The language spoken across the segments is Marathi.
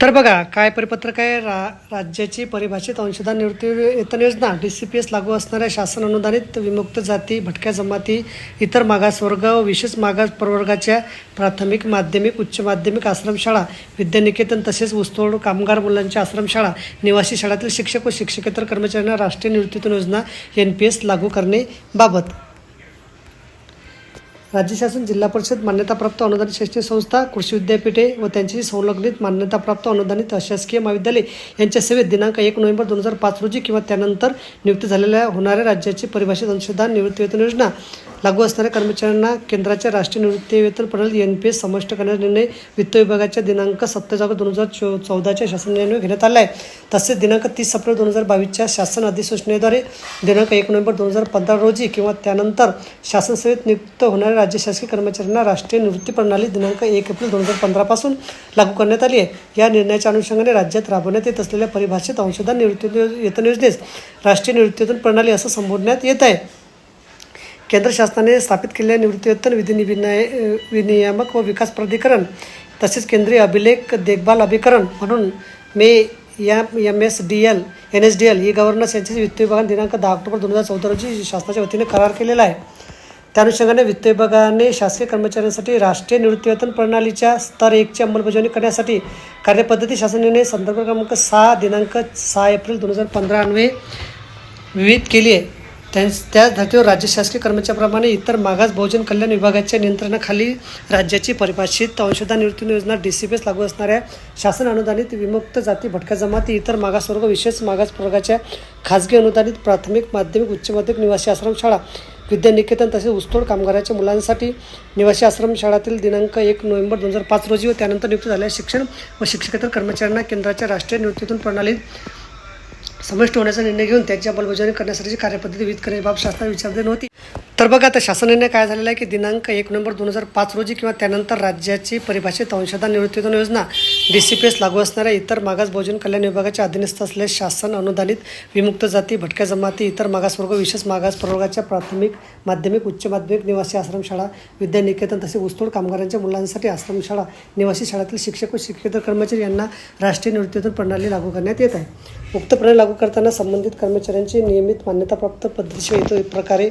तर बघा काय परिपत्रक आहे रा राज्याची परिभाषित अंशदान निवृत्ती वेतन योजना डी सी पी एस लागू असणाऱ्या शासन अनुदानित विमुक्त जाती भटक्या जमाती इतर मागासवर्ग व विशेष मागास प्रवर्गाच्या प्राथमिक माध्यमिक उच्च माध्यमिक आश्रमशाळा विद्यानिकेतन तसेच ऊसतोड कामगार मुलांच्या आश्रमशाळा निवासी शाळातील शिक्षक व शिक्षकेतर कर्मचाऱ्यांना राष्ट्रीय निवृत्तीतून योजना एन पी एस लागू करणे बाबत. राज्य शासन जिल्हा परिषद मान्यताप्राप्त अनुदानित शैक्षणिक संस्था कृषी विद्यापीठे व त्यांच्याशी संलग्नित मान्यताप्राप्त अनुदानित अशासकीय महाविद्यालय यांच्या सेवेत दिनांक एक नोव्हेंबर दोन हजार पाच रोजी किंवा त्यानंतर नियुक्त झालेल्या होणाऱ्या राज्याची परिभाषित अंशदान निवृत्तीवेतन योजना लागू असणाऱ्या कर्मचाऱ्यांना केंद्राच्या राष्ट्रीय निवृत्तीवेतन प्रणाली एन पी एस समाविष्ट करण्याचा निर्णय वित्त विभागाच्या दिनांक सत्तावीस ऑगस्ट दोन हजार चौ चौदाच्या शासन निर्णय घेण्यात आला आहे तसेच दिनांक तीस सप्टेंबर दोन हजार बावीसच्या शासन अधिसूचनेद्वारे दिनांक एक नोव्हेंबर दोन हजार पंधरा रोजी किंवा त्यानंतर शासन सेवेत नियुक्त होणाऱ्या राज्य शासकीय कर्मचाऱ्यांना राष्ट्रीय निवृत्ती प्रणाली दिनांक एक एप्रिल दोन हजार पंधरापासून लागू करण्यात आली आहे. या निर्णयाच्या अनुषंगाने राज्यात राबवण्यात येत असलेल्या परिभाषित अंशदान निवृत्ती वेतन योजनेस राष्ट्रीय निवृत्तीवेतन प्रणाली असं संबोधण्यात येत आहे. केंद्र शासनाने स्थापित केलेल्या निवृत्तीवेतन विधिनिविनय विनय विनियामक व विकास प्राधिकरण तसेच केंद्रीय अभिलेख देखभाल अभिकरण म्हणून मे M M S D L N S D L E governance यांच्याशी वित्त विभागाने दिनांक दहा ऑक्टोबर दोन हजार चौदा रोजी शासनाच्या वतीने करार केलेला आहे. त्या अनुषंगाने वित्त विभागाने शासकीय कर्मचाऱ्यांसाठी राष्ट्रीय निवृत्तीवेतन प्रणालीच्या स्तर एकची अंमलबजावणी करण्यासाठी कार्यपद्धती शासन निर्णय संदर्भ क्रमांक सहा दिनांक सहा एप्रिल दोन हजार पंधरा अन्वये विविध केली आहे. त्यां त्या धर्तीवर राज्य शासकीय कर्मचाऱ्याप्रमाणे इतर मागास बहुजन कल्याण विभागाच्या नियंत्रणाखाली राज्याची परिभाषित अंशदान निवृत्ती योजना डी सी पी एस लागू असणाऱ्या शासन अनुदानित विमुक्त जाती भटक्या जमाती इतर मागासवर्ग विशेष मागास प्रवर्गाच्या खाजगी अनुदानित प्राथमिक माध्यमिक उच्च माध्यमिक निवासी आश्रमशाळा विद्यानिकेतन तसेच ऊसतोड कामगाराच्या मुलांसाठी निवासी आश्रम शाळातील दिनांक एक नोव्हेंबर दोन हजार पाच रोजी व त्यानंतर नियुक्त झालेल्या शिक्षण व शिक्षकेतर कर्मचाऱ्यांना केंद्राच्या राष्ट्रीय निवृत्तीतून प्रणालीत समाविष्ट होण्याचा निर्णय घेऊन त्याची अंमलबजावणी करण्यासाठी कार्यपद्धती विविध करण्याबाबत शासनाने विचारले नव्हती. तर बघा आता शासनाने काय झालेलं आहे की दिनांक एक नोव्हेंबर दोन हजार पाच रोजी किंवा त्यानंतर राज्याची परिभाषित अंशदान निवृत्तीवेतन योजना डी सी पी एस लागू असणाऱ्या इतर मागास बहुजन कल्याण विभागाच्या अधीनस्थ असलेल्या शासन अनुदानित विमुक्त जाती भटक्या जमाती इतर मागासवर्ग विशेष मागास प्रवर्गाच्या प्राथमिक माध्यमिक उच्च माध्यमिक निवासी आश्रमशाळा विद्यानिकेतन तसेच ऊसतोड कामगारांच्या मुलांसाठी आश्रमशाळा निवासी शाळेतील शिक्षक व शिक्षकेतर कर्मचारी यांना राष्ट्रीय निवृत्तीवेतन प्रणाली लागू करण्यात येत आहे. उक्त लागू करताना संबंधित कर्मचाऱ्यांची नियमित मान्यताप्राप्त पद्धतीशिवाय इतर प्रकारे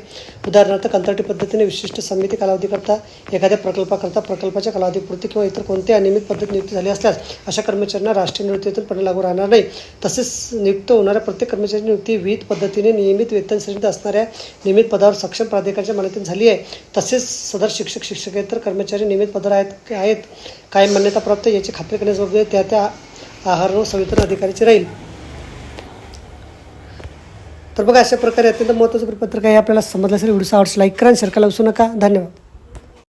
उदाहरणार्थ कंत्राटी पद्धतीने विशिष्ट समिती कालावधीकरता एखाद्या प्रकल्पाकरता प्रकल्पाच्या कालावधीपुरती किंवा इतर कोणत्या अनियमित पद्धत नियुक्ती झाली असल्यास अशा कर्मचाऱ्यांना राष्ट्रीय निवृत्तीवेतन प्रणाली लागू राहणार नाही. तसेच नियुक्त होणाऱ्या प्रत्येक कर्मचारी नियुक्ती विविध पद्धतीने नियमित वेतन श्रेणीत असणाऱ्या नियमित पदावर सक्षम प्राधिकाऱ्याच्या मान्यतेत झाली आहे. तसेच सदर शिक्षक शिक्षकेतर कर्मचारी नियमित पदावर आहेत आहेत काय मान्यताप्राप्त याची खात्री करण्यास त्या त्या आहार व संवितरण अधिकाऱ्याची राहील. तर बघा अशा प्रकारे अत्यंत महत्त्वाचं पत्रक आहे. आपल्याला समजलं असेल व्हिडिओ आवडस लाईक करा शेअर करायला विसरू नका. धन्यवाद.